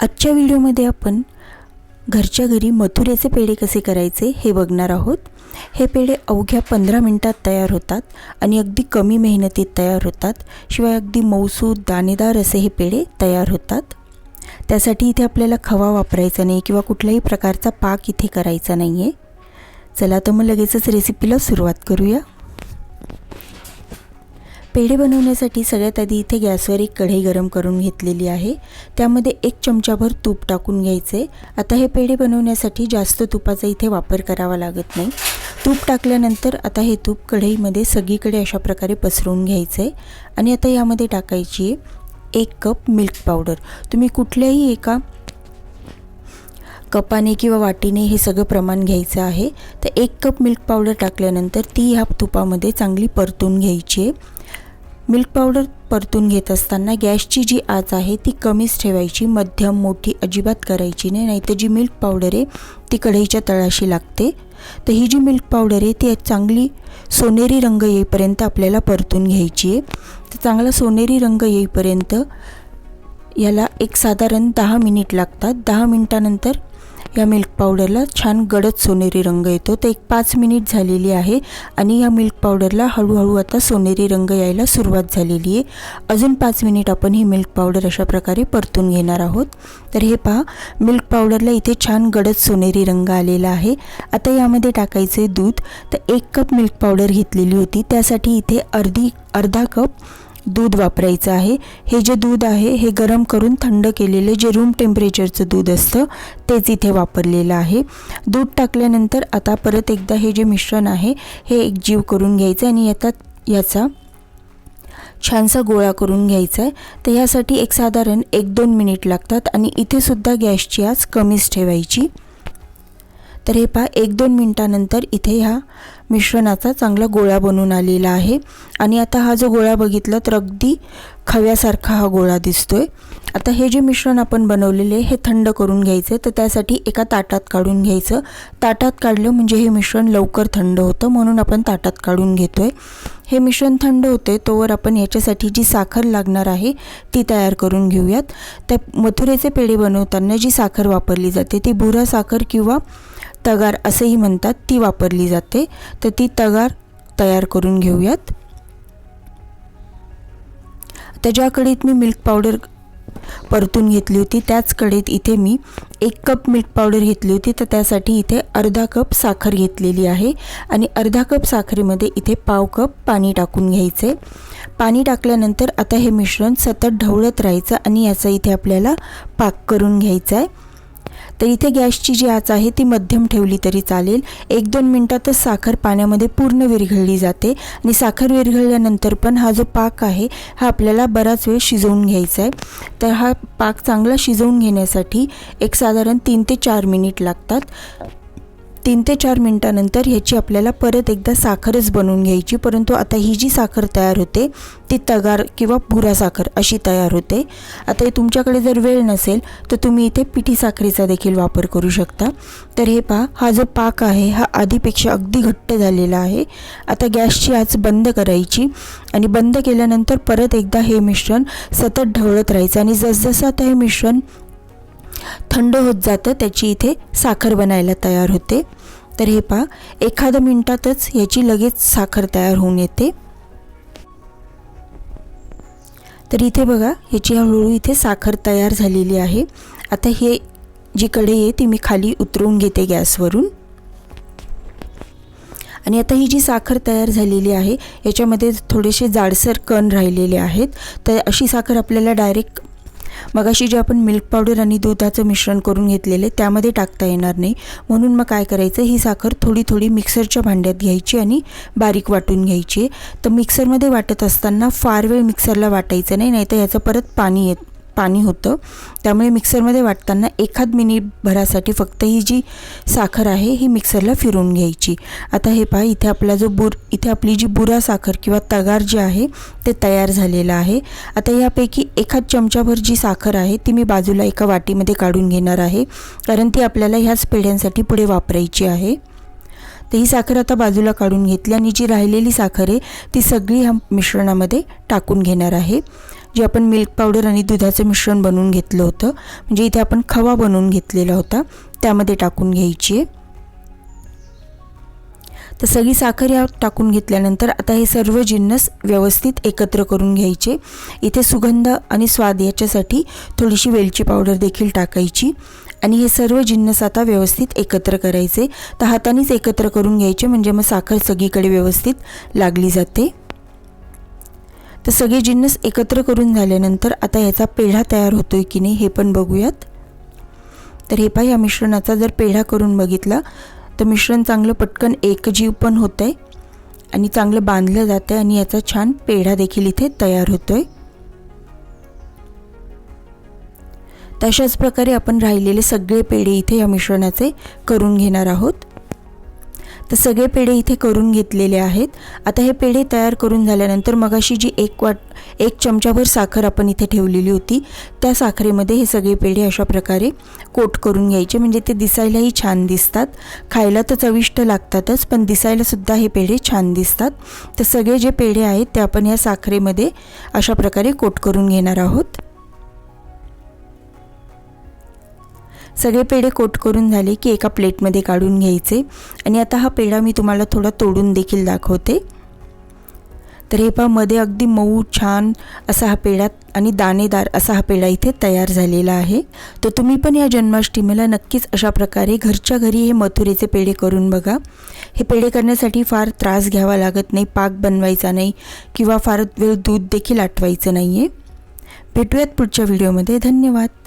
आजच्या व्हिडिओमध्ये आपण घरच्या घरी मथुरेचे पेढे कसे करायचे हे बघणार आहोत. हे पेढे अवघ्या पंधरा मिनटात तयार होतात आणि अगदी कमी मेहनतीत तयार होतात. शिवाय अगदी मऊसूद दाणेदार असे हे पेढे तयार होतात. त्यासाठी इथे आपल्याला खवा वापरायचा नाही किंवा कुठल्याही प्रकारचा पाक इथे करायचा नाही आहे चला तर मग लगेचच रेसिपीला सुरुवात करूया. पेढे बनवण्यासाठी सगळ्यात आधी इथे गॅसवर एक कढई गरम करून घेतलेली आहे. त्यामध्ये एक चमचाभर तूप टाकून घ्यायचे. आता हे पेढे बनवण्यासाठी जास्त तुपाचा इथे वापर करावा लागत नाही. तूप टाकल्यानंतर आता हे तूप कढईमध्ये सगळीकडे अशा प्रकारे पसरवून घ्यायचं. आहे आणि आता यामध्ये टाकायची आहे एक कप मिल्क पावडर. तुम्ही कुठल्याही एका कपाने किंवा वाटीने हे सगळं प्रमाण घ्यायचं आहे. तर एक कप मिल्क पावडर टाकल्यानंतर ती ह्या तुपामध्ये चांगली परतून घ्यायची. आहे मिल्क पावडर परतून घेत असताना गॅसची जी आच आहे ती कमीच ठेवायची मध्यम मोठी अजिबात करायची नाही नाहीतर जी मिल्क पावडर आहे ती कढईच्या तळाशी लागते. तर ही जी मिल्क पावडर आहे ती चांगली सोनेरी रंग येईपर्यंत आपल्याला परतून घ्यायची आहे. तर चांगला सोनेरी रंग येईपर्यंत याला एक साधारण दहा मिनिट लागतात. दहा मिनिटानंतर या मिल्क पावडरला छान गडद सोनेरी रंग येतो. तर एक पाच मिनिट झालेली आहे आणि या मिल्क पावडरला हळूहळू आता सोनेरी रंग यायला सुरुवात झालेली आहे. अजून पाच मिनिट आपण ही मिल्क पावडर अशा प्रकारे परतून घेणार आहोत. तर हे पहा मिल्क पावडरला इथे छान गडद सोनेरी रंग आलेला आहे. आता यामध्ये टाकायचे दूध. तर एक कप मिल्क पावडर घेतलेली होती. त्यासाठी इथे अर्धी अर्धा कप दूध वापरायचं आहे. हे जे दूध आहे हे गरम करून थंड केलेले जे रूम टेम्परेचरचं दूध असतं तेच इथे वापरलेलं आहे. दूध टाकल्यानंतर आता परत एकदा हे जे मिश्रण आहे हे एक जीव करून घ्यायचं आणि याचा याचा छानसा गोळा करून घ्यायचा आहे तर ह्यासाठी एक साधारण एक दोन मिनिट लागतात आणि इथेसुद्धा गॅसची आज कमीच ठेवायची. तर हे पहा एक दोन मिनटानंतर इथे ह्या मिश्रणाचा चांगला गोळा बनून आलेला आहे. आणि आता हा जो गोळा बघितला तर अगदी खव्यासारखा हा गोळा दिसतोय. आता हे जे मिश्रण आपण बनवलेले हे थंड करून घ्यायचं तर त्यासाठी एका ताटात काढून घ्यायचं. ताटात काढलं म्हणजे हे मिश्रण लवकर थंड होतं म्हणून आपण ताटात काढून घेतो आहे हे मिश्रण थंड होते तोवर आपण याच्यासाठी जी साखर लागणार आहे ती तयार करून घेऊयात. त्या मथुरेचे पेढे बनवताना जी साखर वापरली जाते ती भुरा साखर किंवा तगार असंही म्हणतात ती वापरली जाते. तर ती तगार तयार करून घेऊयात. तर ज्या कढईत मी मिल्क पावडर परतून घेतली होती त्याच कढईत इथे मी एक कप मिल्क पावडर घेतली होती. तर त्यासाठी इथे अर्धा कप साखर घेतलेली आहे. आणि अर्धा कप साखरेमध्ये इथे पाव कप पाणी टाकून घ्यायचे. पाणी टाकल्यानंतर आता हे मिश्रण सतत ढवळत राहायचं आणि याचा इथे आपल्याला पाक करून घ्यायचा आहे. तर इथे गॅसची जी आच आहे ती मध्यम ठेवली तरी चालेल. एक दोन मिनटातच साखर पाण्यामध्ये पूर्ण विरघळली जाते आणि साखर विरघळल्यानंतर पण हा जो पाक आहे हा आपल्याला बराच वेळ शिजवून घ्यायचा आहे. तर हा पाक चांगला शिजवून घेण्यासाठी एक साधारण तीन ते चार मिनिट लागतात. तीन ते चार मिनटानंतर ह्याची आपल्याला परत एकदा साखरच बनवून घ्यायची. परंतु आता ही जी साखर तयार होते ती तगार किंवा भुरा साखर अशी तयार होते. आता हे तुमच्याकडे जर वेळ नसेल तर तुम्ही इथे पिठी साखरेचा देखील वापर करू शकता. तर हे पहा हा जो पाक आहे हा आधीपेक्षा अगदी घट्ट झालेला आहे. आता गॅसची आच बंद करायची आणि बंद केल्यानंतर परत एकदा हे मिश्रण सतत ढवळत राहायचं. आणि जसजसं आता हे मिश्रण थंड होत जातं त्याची इथे साखर बनायला तयार होते. तर हे पहा एखाद्या मिनटातच याची लगेच साखर तयार होऊन येते. तर इथे बघा ह्याची हळूहळू इथे साखर तयार झालेली आहे. आता हे जी कढई आहे ती मी खाली उतरवून घेते गॅसवरून. आणि आता ही जी साखर तयार झालेली आहे याच्यामध्ये थोडेसे जाडसर कण राहिलेले आहेत. तर अशी साखर आपल्याला डायरेक्ट मगाशी जे आपण मिल्क पावडर आणि दुधाचं मिश्रण करून घेतलेले त्यामध्ये टाकता येणार नाही. म्हणून मग काय करायचं ही साखर थोडी थोडी मिक्सरच्या भांड्यात घ्यायची आणि बारीक वाटून घ्यायची. तर मिक्सरमध्ये वाटत असताना फार वेळ मिक्सरला वाटायचं नाही नाहीतर याचं परत पाणी येत पाणी होतं. त्यामुळे मिक्सरमध्ये वाटताना एखाद मिनिटभरासाठी फक्त ही जी साखर आहे ही मिक्सरला फिरून घ्यायची. आता हे पहा इथे आपला जो बुर इथे आपली जी बुरा साखर किंवा तगार जे आहे ते तयार झालेलं आहे. आता यापैकी एखाद चमचाभर जी साखर आहे ती मी बाजूला एका वाटीमध्ये काढून घेणार आहे कारण ती आपल्याला ह्याच पेढ्यांसाठी पुढे वापरायची आहे. तर ही साखर आता बाजूला काढून घेतली आणि जी राहिलेली साखर आहे ती सगळी ह्या मिश्रणामध्ये टाकून घेणार आहे. जे आपण मिल्क पावडर आणि दुधाचं मिश्रण बनवून घेतलं होतं. म्हणजे इथे आपण खवा बनवून घेतलेला होता. त्यामध्ये टाकून घ्यायची आहे. तर सगळी साखर या टाकून घेतल्यानंतर आता हे सर्व जिन्नस व्यवस्थित एकत्र करून घ्यायचे. इथे सुगंध आणि स्वाद याच्यासाठी थोडीशी वेलची पावडर देखील टाकायची. आणि हे सर्व जिन्नस आता व्यवस्थित एकत्र करायचे. तर हातानेच एकत्र करून घ्यायचे. म्हणजे मग साखर सगळीकडे व्यवस्थित लागली जाते. तर सगळे जिन्नस एकत्र करून झाल्यानंतर आता याचा पेढा तयार होतोय की नाही हे पण बघूयात. तर हे पहा या मिश्रणाचा जर पेढा करून बघितला तर मिश्रण चांगलं पटकन एकजीव पण होतं आहे आणि चांगलं बांधलं जातं आहे आणि याचा छान पेढा देखील इथे तयार होतो आहे तशाच प्रकारे आपण राहिलेले सगळे पेढे इथे या मिश्रणाचे करून घेणार आहोत. तर सगळे पेढे इथे करून घेतलेले आहेत. आता हे पेढे तयार करून झाल्यानंतर मगाशी जी एक वाट एक चमचाभर साखर आपण इथे ठेवलेली होती त्या साखरेमध्ये हे सगळे पेढे अशा प्रकारे कोट करून घ्यायचे. म्हणजे ते दिसायलाही छान दिसतात. खायला तर चविष्ट लागतातच पण दिसायलासुद्धा हे पेढे छान दिसतात. तर सगळे जे पेढे आहेत ते आपण या साखरेमध्ये अशा प्रकारे कोट करून घेणार आहोत. सगळे पेढे कोट करून झाले की एका प्लेटमध्ये काढून घ्यायचे. आणि आता हा पेढा मी तुम्हाला थोडा तोडून देखील दाखवते. तर हे पहा मध्ये अगदी मऊ छान असा हा पेढा आणि दाणेदार असा हा पेढा इथे तयार झालेला आहे. तर तुम्ही पण या जन्माष्टमीला नक्कीच अशा प्रकारे घरच्या घरी हे मथुरेचे पेढे करून बघा. हे पेढे करण्यासाठी फार त्रास घ्यावा लागत नाही पाक बनवायचा नाही किंवा फार वेळ दूध देखील आटवायचं नाही आहे भेटूयात पुढच्या व्हिडिओमध्ये. धन्यवाद.